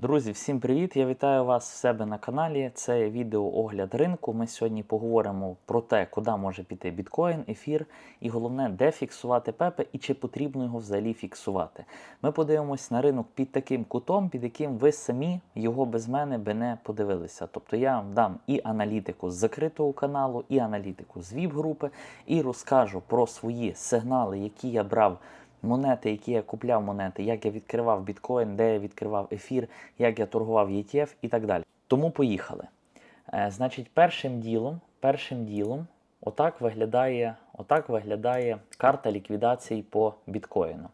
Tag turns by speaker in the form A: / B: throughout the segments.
A: Друзі, всім привіт! Я вітаю вас в себе на каналі. Це відео огляд ринку. Ми сьогодні поговоримо про те, куди може піти біткоін, ефір, і головне, де фіксувати пепе і чи потрібно його взагалі фіксувати. Ми подивимось на ринок під таким кутом, під яким ви самі його без мене би не подивилися. Тобто я вам дам і аналітику з закритого каналу, і аналітику з ВІП-групи, і розкажу про свої сигнали, які я брав монети, які я купляв монети, як я відкривав біткоін, де я відкривав ефір, як я торгував ETF і так далі. Тому поїхали. Е, значить, першим ділом, першим ділом, отак виглядає, отак виглядає карта ліквідації по біткоїну.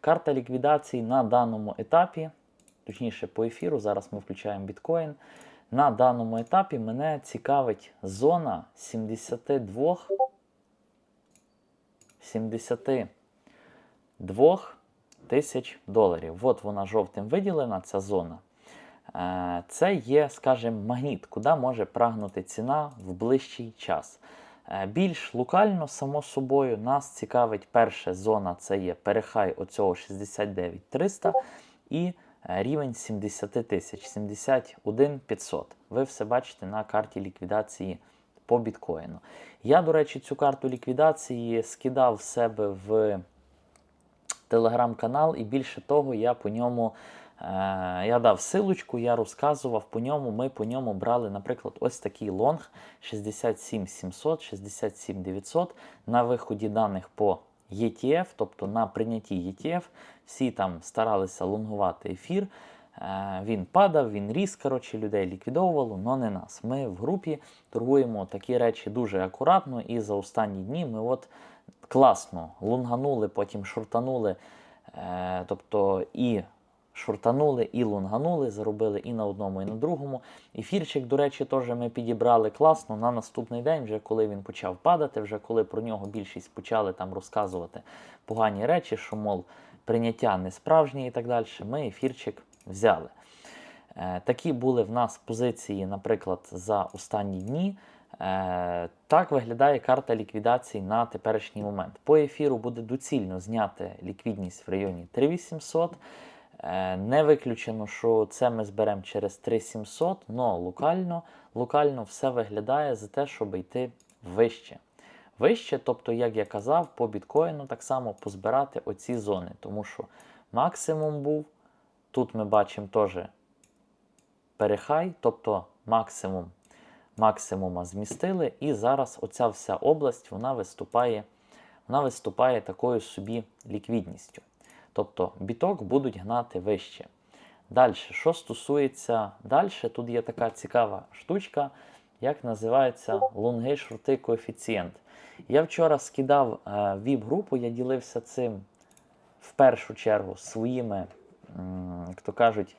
A: Карта ліквідації на даному етапі, точніше по ефіру, зараз ми включаємо біткоін. На даному етапі мене цікавить зона 72 70 2 тисяч доларів. От вона жовтим виділена, ця зона. Е, Це є, скажімо, магніт, куди може прагнути ціна в ближчий час. Е, Більш локально, само собою, нас цікавить перша зона це є перехай оцього 69 300 і е, рівень 70 тисяч, 71 500. Ви все бачите на карті ліквідації по біткоїну. Я, до речі, цю карту ліквідації скидав в себе в телеграм-канал, і більше того, я по ньому е, я дав силочку, я розказував по ньому. Ми по ньому брали, наприклад, ось такий лонг 67700, 67900 на виході даних по ETF, тобто на прийнятті ETF. Всі там старалися лонгувати ефір. Е, Він падав, він ріс, коротше, людей ліквідовувало, але не нас. Ми в групі торгуємо такі речі дуже акуратно, і за останні дні ми от класно лунганули, потім шортанули. Е, тобто і шортанули, і лунганули, заробили і на одному, і на другому. Ефірчик, до речі, теж ми підібрали класно на наступний день, вже коли він почав падати, вже коли про нього більшість почали там розказувати погані речі, що, мов, прийняття не справжнє і так далі. Ми ефірчик взяли. Е, Такі були в нас позиції, наприклад, за останні дні. Е, Так виглядає карта ліквідації на теперішній момент. По ефіру буде доцільно зняти ліквідність в районі 3800. Е, Не виключено, що це ми зберемо через 3700, але локально, локально все виглядає за те, щоб йти вище. Вище, тобто, як я казав, по біткоїну так само позбирати оці зони, тому що максимум був. Тут ми бачимо теж перехай, тобто максимум максимума змістили, і зараз оця вся область вона виступає вона виступає такою собі ліквідністю. Тобто біток будуть гнати вище. Далі, що стосується далі, тут є така цікава штучка, як називається лонги шорти коефіцієнт. Я вчора скидав е, віп-групу, я ділився цим в першу чергу своїми, як то кажуть,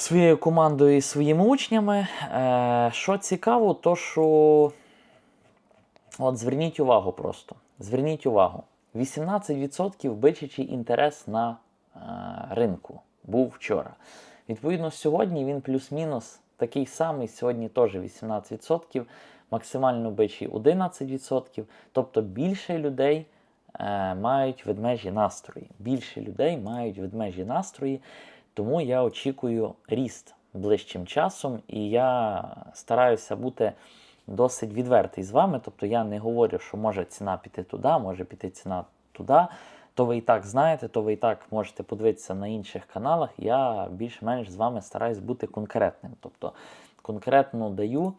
A: своєю командою і своїми учнями. Е, Що цікаво, то що от зверніть увагу просто. Зверніть увагу. 18% бичачий інтерес на е, ринку був вчора. Відповідно, сьогодні він плюс-мінус такий самий, сьогодні теж 18%, максимально бичий 11%. Тобто більше людей е, мають ведмежі настрої. Більше людей мають ведмежі настрої. Тому я очікую ріст ближчим часом, і я стараюся бути досить відвертий з вами. Тобто я не говорю, що може ціна піти туди, може піти ціна туди. То ви і так знаєте, то ви і так можете подивитися на інших каналах. Я більш-менш з вами стараюсь бути конкретним. Тобто конкретно даю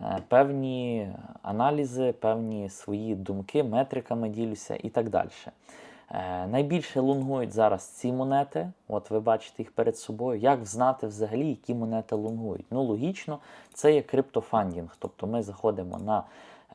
A: е, певні аналізи, певні свої думки, метриками ділюся і так далі. Е, Найбільше лонгують зараз ці монети. От ви бачите їх перед собою. Як знати взагалі, які монети лонгують? Ну, логічно, це є криптофандінг. Тобто ми заходимо на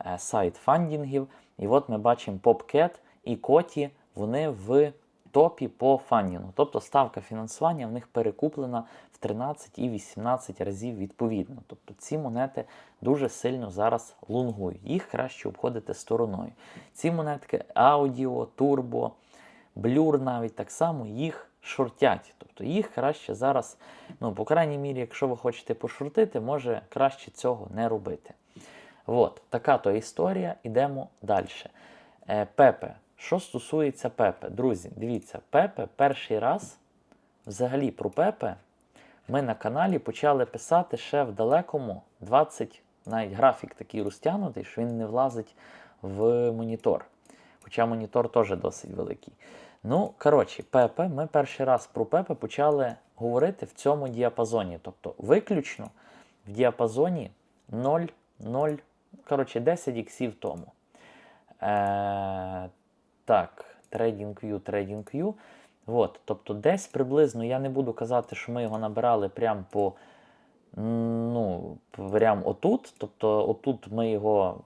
A: е, сайт фандінгів, і от ми бачимо PopCat і Коті, вони в топі по фандінгу. Тобто ставка фінансування в них перекуплена 13 і 18 разів відповідно. Тобто ці монети дуже сильно зараз лонгують. Їх краще обходити стороною. Ці монетки аудіо, турбо, блюр навіть так само їх шортять. Тобто їх краще зараз, ну, по крайній мірі, якщо ви хочете пошортити, може краще цього не робити. От, така то історія. Ідемо далі. Е, Пепе. Що стосується Пепе, друзі, дивіться, Пепе перший раз взагалі про Пепе ми на каналі почали писати ще в далекому 20, навіть графік такий розтягнутий, що він не влазить в монітор. Хоча монітор теж досить великий. Ну, коротше, Пепе, ми перший раз про Пепе почали говорити в цьому діапазоні. Тобто виключно в діапазоні 0, 0, коротше, 10 іксів тому. Е, так, TradingView, TradingView. От, тобто десь приблизно, я не буду казати, що ми його набирали прямо по, ну, прям отут. Тобто отут ми його,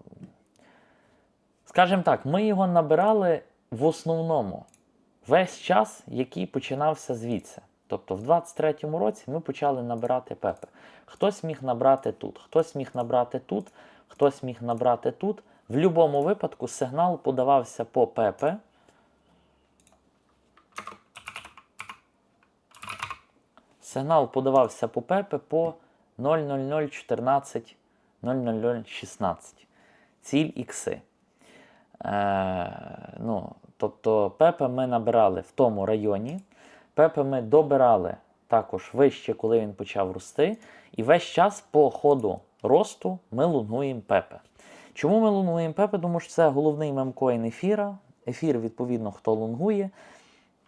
A: скажімо так, ми його набирали в основному весь час, який починався звідси. Тобто в 23-му році ми почали набирати пепе. Хтось міг набрати тут, хтось міг набрати тут, хтось міг набрати тут. В будь-якому випадку сигнал подавався по пепе. Сигнал подавався по пепе по 00014 00016. Ціль ікси. Е, ну, тобто пепе ми набирали в тому районі. Пепе ми добирали також вище, коли він почав рости. І весь час по ходу росту ми лунгуємо пепе. Чому ми лунгуємо пепе? Тому що це головний мемкоін ефіра. Ефір, відповідно, хто лунгує.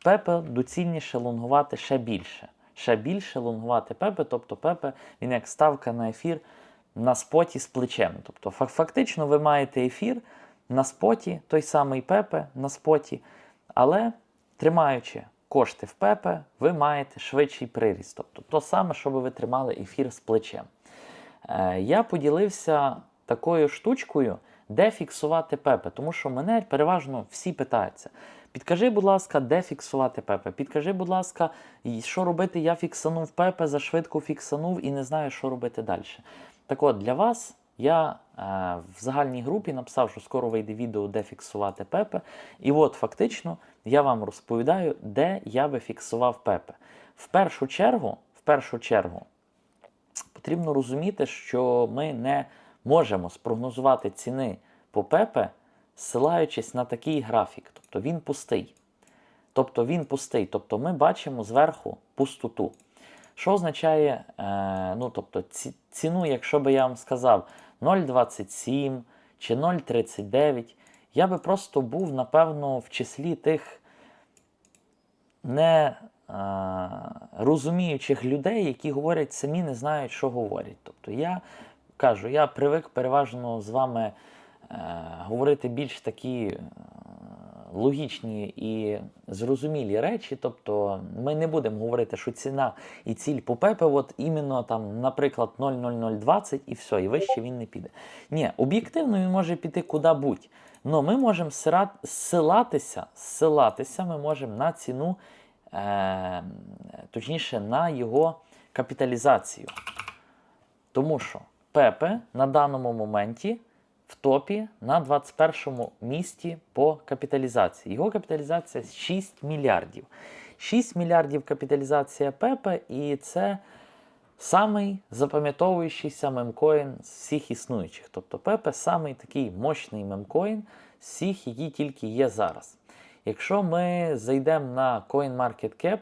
A: Пепе доцільніше лонгувати ще більше. Ще більше лонгувати пепе, тобто пепе він як ставка на ефір на споті з плечем. Тобто, фактично, ви маєте ефір на споті, той самий пепе на споті, але тримаючи кошти в пепе, ви маєте швидший приріст. Тобто то саме, щоб ви тримали ефір з плечем. Е, я поділився такою штучкою, де фіксувати пепе, тому що мене переважно всі питаються. Підкажи, будь ласка, де фіксувати пепе. Підкажи, будь ласка, що робити, я фіксанув пепе, зашвидко фіксанув і не знаю, що робити далі. Так от, для вас я е, в загальній групі написав, що скоро вийде відео, де фіксувати пепе. І от фактично я вам розповідаю, де я би фіксував пепе. В першу чергу, в першу чергу, потрібно розуміти, що ми не можемо спрогнозувати ціни по ПЕПе, ссилаючись на такий графік. Тобто він пустий. Тобто він пустий. Тобто ми бачимо зверху пустоту. Що означає, е, ну, тобто, ці, ціну, якщо би я вам сказав 0,27 чи 0,39, я би просто був, напевно, в числі тих не е, розуміючих людей, які говорять самі не знають, що говорять. Тобто я кажу, я привик переважно з вами говорити більш такі е, логічні і зрозумілі речі. Тобто ми не будемо говорити, що ціна і ціль по ПЕПе, от іменно там, наприклад, 0,0020 і все, і вище він не піде. Ні, об'єктивно він може піти куди-будь. Но ми можемо ссилатися, ссилатися ми можемо на ціну, е, точніше, на його капіталізацію. Тому що Пепе на даному моменті в топі на 21 місці по капіталізації. Його капіталізація 6 мільярдів. 6 мільярдів капіталізація Пепе, і це самий запам'ятовуючийся мемкоін з всіх існуючих. Тобто Пепе самий такий мощний мемкоін з всіх, які тільки є зараз. Якщо ми зайдемо на CoinMarketCap,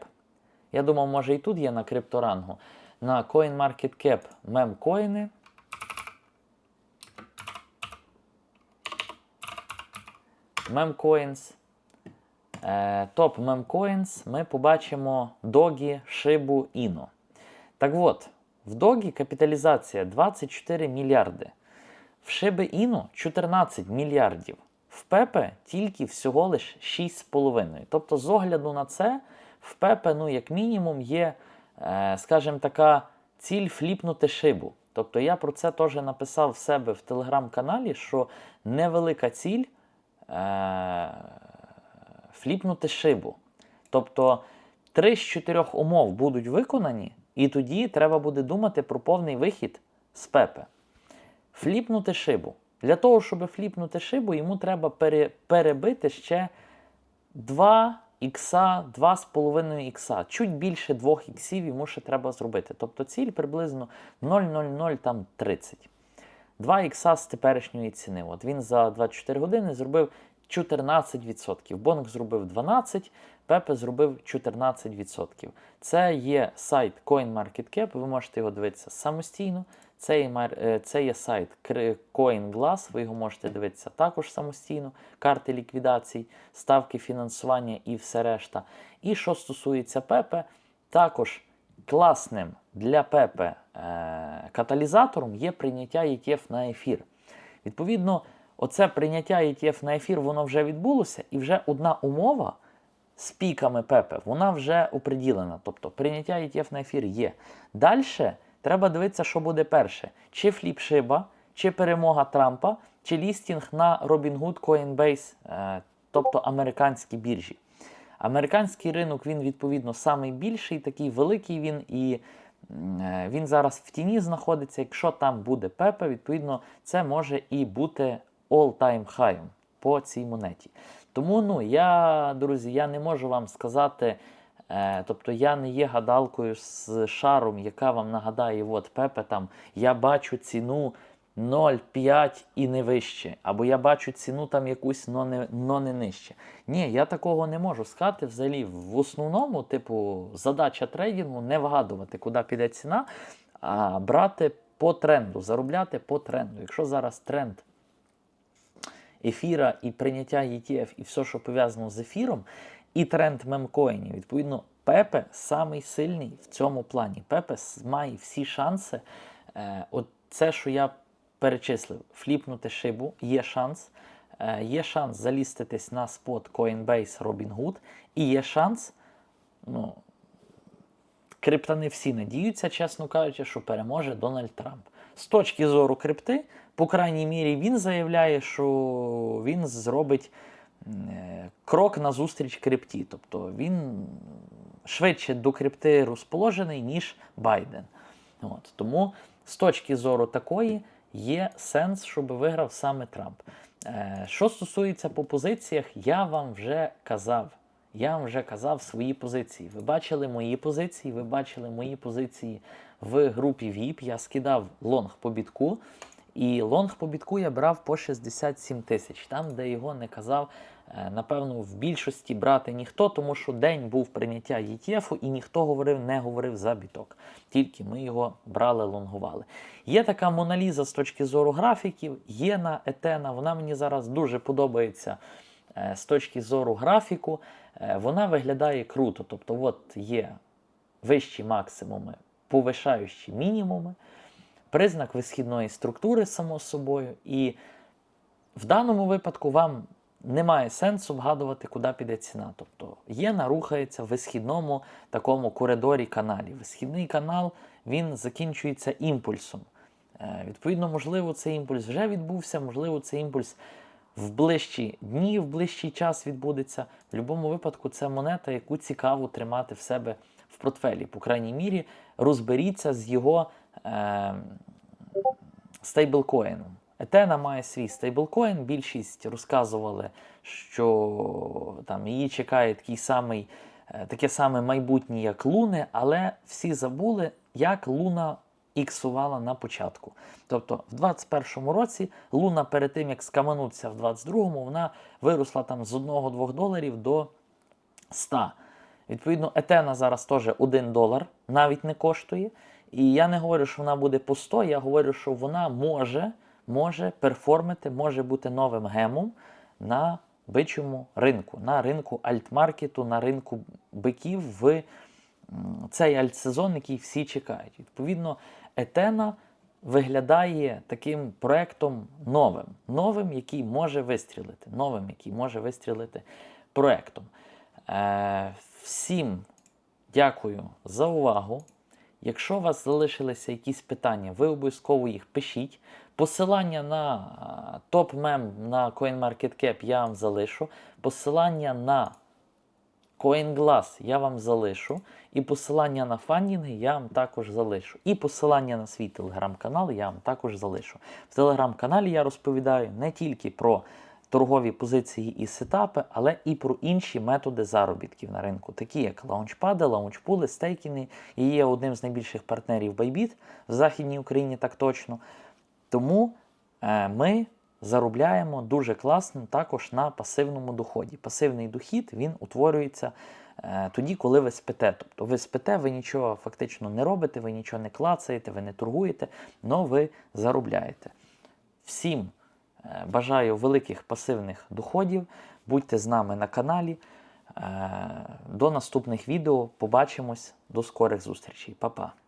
A: я думав, може і тут є на крипторангу, на CoinMarketCap мемкоїни. Memcoins. Е, Топ Memcoins ми побачимо Догі, Шибу, Іно. Так от, в Догі капіталізація 24 мільярди. В Шиби Іно 14 мільярдів. В Пепе тільки всього лиш 6,5. Тобто, з огляду на це, в Пепе, ну, як мінімум, є, е, скажімо, така ціль фліпнути шибу. Тобто я про це теж написав в себе в телеграм-каналі, що невелика ціль е, фліпнути шибу. Тобто три з чотирьох умов будуть виконані, і тоді треба буде думати про повний вихід з Пепе. Фліпнути шибу. Для того, щоб фліпнути шибу, йому треба пере, перебити ще 2 ікса, 2,5 ікса. Чуть більше 2 іксів йому ще треба зробити. Тобто ціль приблизно 0,0030. 2 ікса з теперішньої ціни. От він за 24 години зробив 14%. Бонк зробив 12%, Пепе зробив 14%. Це є сайт CoinMarketCap, ви можете його дивитися самостійно. Це є, е, це є сайт CoinGlass, ви його можете дивитися також самостійно, карти ліквідацій, ставки фінансування і все решта. І що стосується Пепе, також класним для Пепе каталізатором є прийняття ETF на ефір. Відповідно, оце прийняття ETF на ефір, воно вже відбулося, і вже одна умова з піками Пепе, вона вже оприділена. Тобто прийняття ETF на ефір є. Далі треба дивитися, що буде перше: чи фліп Шиба, чи перемога Трампа, чи лістінг на Robinhood, Coinbase, е, тобто американські біржі. Американський ринок він відповідно самий більший, такий великий він і е, він зараз в тіні знаходиться. Якщо там буде Пепе, відповідно, це може і бути all-time high по цій монеті. Тому, ну, я, друзі, я не можу вам сказати, е, тобто я не є гадалкою з шаром, яка вам нагадає, от Пепе там, я бачу ціну 0,5 і не вище, або я бачу ціну там якусь, но не, но не нижче. Ні, я такого не можу сказати. Взагалі, в основному, типу, задача трейдингу не вгадувати, куди піде ціна, а брати по тренду, заробляти по тренду. Якщо зараз тренд ефіра і прийняття ETF, і все, що пов'язано з ефіром, і тренд мемкоїнів. Відповідно, Пепе самий сильний в цьому плані. Пепе має всі шанси. Е, от це, що я перечислив, фліпнути шибу, є шанс. Е, є шанс заліститись на спот Coinbase Robinhood, і є шанс, ну, криптани всі надіються, чесно кажучи, що переможе Дональд Трамп. З точки зору крипти, по крайній мірі, він заявляє, що він зробить е, крок назустріч крипті. Тобто він швидше до крипти розположений, ніж Байден. От. Тому з точки зору такої є сенс, щоб виграв саме Трамп. Е, Що стосується по позиціях, я вам вже казав. Я вам вже казав свої позиції. Ви бачили мої позиції, ви бачили мої позиції в групі VIP. Я скидав лонг по бітку. І лонг по бітку я брав по 67 тисяч. Там, де його не казав, напевно, в більшості брати ніхто, тому що день був прийняття ETF, і ніхто говорив, не говорив за біток. Тільки ми його брали, лонгували. Є така моналіза з точки зору графіків, є на етена. Вона мені зараз дуже подобається е, з точки зору графіку. Е, Вона виглядає круто. Тобто, от є вищі максимуми, повишаючі мінімуми признак висхідної структури, само собою, і в даному випадку вам немає сенсу вгадувати, куди піде ціна. Тобто єна рухається в висхідному такому коридорі каналі. Висхідний канал він закінчується імпульсом. Е, Відповідно, можливо, цей імпульс вже відбувся, можливо, цей імпульс в ближчі дні, в ближчий час відбудеться. В будь-якому випадку це монета, яку цікаво тримати в себе в портфелі. По крайній мірі, розберіться з його е, стейблкоїном. Етена має свій стейблкоін. Більшість розказували, що там її чекає такий самий, е, таке саме майбутнє, як Луни, але всі забули, як Луна іксувала на початку. Тобто в 21-му році Луна перед тим, як скаманутися в 22-му, вона виросла там з 1-2 доларів до 100. Відповідно, етена зараз теж 1 долар, навіть не коштує. І я не говорю, що вона буде по 100, я говорю, що вона може, може перформити, може бути новим гемом на бичому ринку, на ринку альтмаркету, на ринку биків в цей альтсезон, який всі чекають. Відповідно, етена виглядає таким проектом новим, новим, який може вистрілити, новим, який може вистрілити проектом. Е, всім дякую за увагу. Якщо у вас залишилися якісь питання, ви обов'язково їх пишіть. Посилання на топ-мем на CoinMarketCap я вам залишу. Посилання на CoinGlass я вам залишу. І посилання на фандінги я вам також залишу. І посилання на свій телеграм-канал я вам також залишу. В телеграм-каналі я розповідаю не тільки про торгові позиції і сетапи, але і про інші методи заробітків на ринку, такі як лаунчпади, лаунчпули, стейкінги. І є одним з найбільших партнерів Bybit в Західній Україні, так точно. Тому е, ми заробляємо дуже класно також на пасивному доході. Пасивний дохід він утворюється е, тоді, коли ви спите. Тобто ви спите, ви нічого фактично не робите, ви нічого не клацаєте, ви не торгуєте, але ви заробляєте. Всім е, бажаю великих пасивних доходів. Будьте з нами на каналі. До наступних відео. Побачимось. До скорих зустрічей. Па-па.